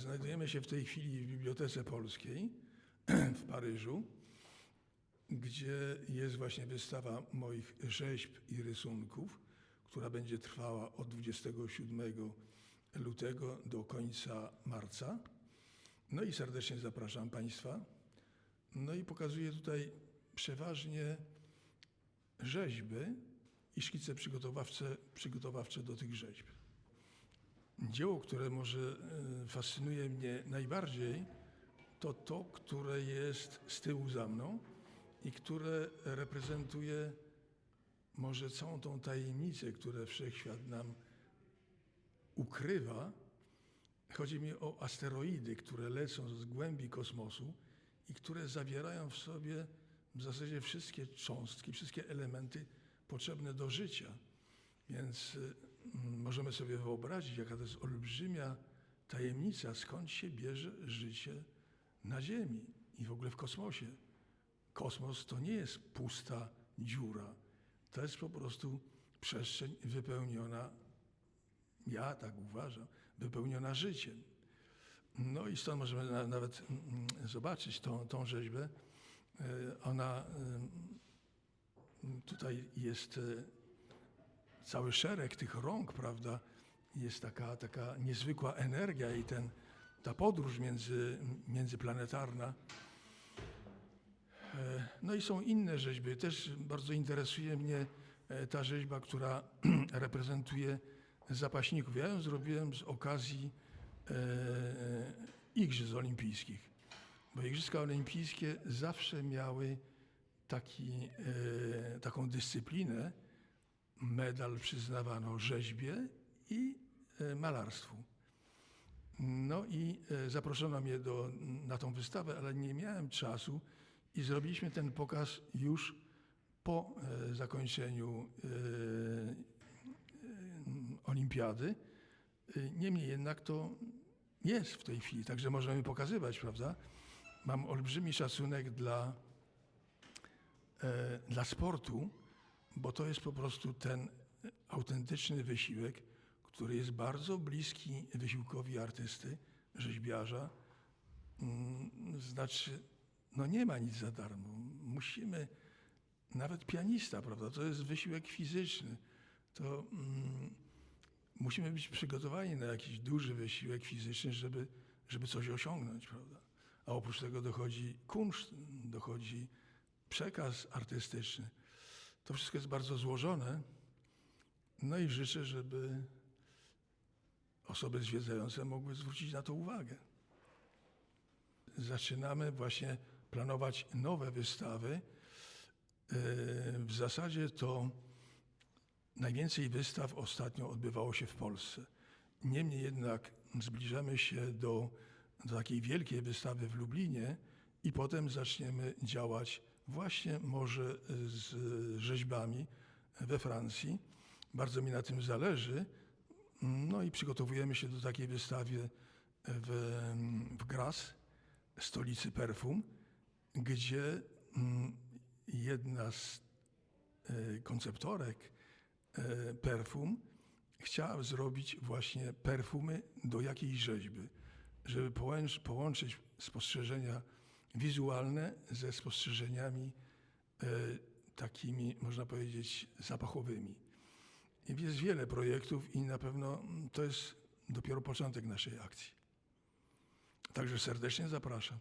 Znajdujemy się w tej chwili w Bibliotece Polskiej w Paryżu, gdzie jest właśnie wystawa moich rzeźb i rysunków, która będzie trwała od 27 lutego do końca marca. No i serdecznie zapraszam Państwa. No i pokazuję tutaj przeważnie rzeźby i szkice przygotowawcze, przygotowawcze do tych rzeźb. Dzieło, które może e, fascynuje mnie najbardziej, to to, które jest z tyłu za mną i które reprezentuje może całą tą tajemnicę, którą wszechświat nam ukrywa. Chodzi mi o asteroidy, które lecą z głębi kosmosu i które zawierają w sobie w zasadzie wszystkie cząstki, wszystkie elementy potrzebne do życia. Więc mm, możemy sobie wyobrazić, jaka to jest olbrzymia tajemnica, skąd się bierze życie na Ziemi i w ogóle w kosmosie. Kosmos to nie jest pusta dziura. To jest po prostu przestrzeń wypełniona, ja tak uważam, wypełniona życiem. No i stąd możemy na, nawet mm, zobaczyć tą, tą rzeźbę. E, Ona tutaj jest e, cały szereg tych rąk, prawda? Jest taka, taka niezwykła energia i ten, ta podróż między, międzyplanetarna. E, No i są inne rzeźby. Też bardzo interesuje mnie e, ta rzeźba, która reprezentuje zapaśników. Ja ją zrobiłem z okazji e, Igrzysk Olimpijskich, bo Igrzyska Olimpijskie zawsze miały taki, taką dyscyplinę. Medal przyznawano rzeźbie i e, malarstwu. No i e, zaproszono mnie do, na tą wystawę, ale nie miałem czasu i zrobiliśmy ten pokaz już po e, zakończeniu olimpiady. Niemniej jednak to jest w tej chwili, także możemy pokazywać, prawda? Mam olbrzymi szacunek dla, dla sportu, bo to jest po prostu ten autentyczny wysiłek, który jest bardzo bliski wysiłkowi artysty, rzeźbiarza. Mm, Znaczy, no nie ma nic za darmo. Musimy, nawet pianista, prawda, to jest wysiłek fizyczny. To mm, musimy być przygotowani na jakiś duży wysiłek fizyczny, żeby, żeby coś osiągnąć, prawda. A oprócz tego dochodzi kunszt, dochodzi przekaz artystyczny. To wszystko jest bardzo złożone. No i życzę, żeby osoby zwiedzające mogły zwrócić na to uwagę. Zaczynamy właśnie planować nowe wystawy. Yy, W zasadzie to najwięcej wystaw ostatnio odbywało się w Polsce. Niemniej jednak zbliżamy się do, do takiej wielkiej wystawy w Lublinie i potem zaczniemy działać właśnie może z rzeźbami we Francji. Bardzo mi na tym zależy. No i przygotowujemy się do takiej wystawy w, w Graz, stolicy perfum, gdzie mm, jedna z e, konceptorek e, perfum chciała zrobić właśnie perfumy do jakiejś rzeźby, żeby połącz, połączyć spostrzeżenia wizualne ze spostrzeżeniami e, takimi, można powiedzieć, zapachowymi. Jest wiele projektów i na pewno to jest dopiero początek naszej akcji. Także serdecznie zapraszam.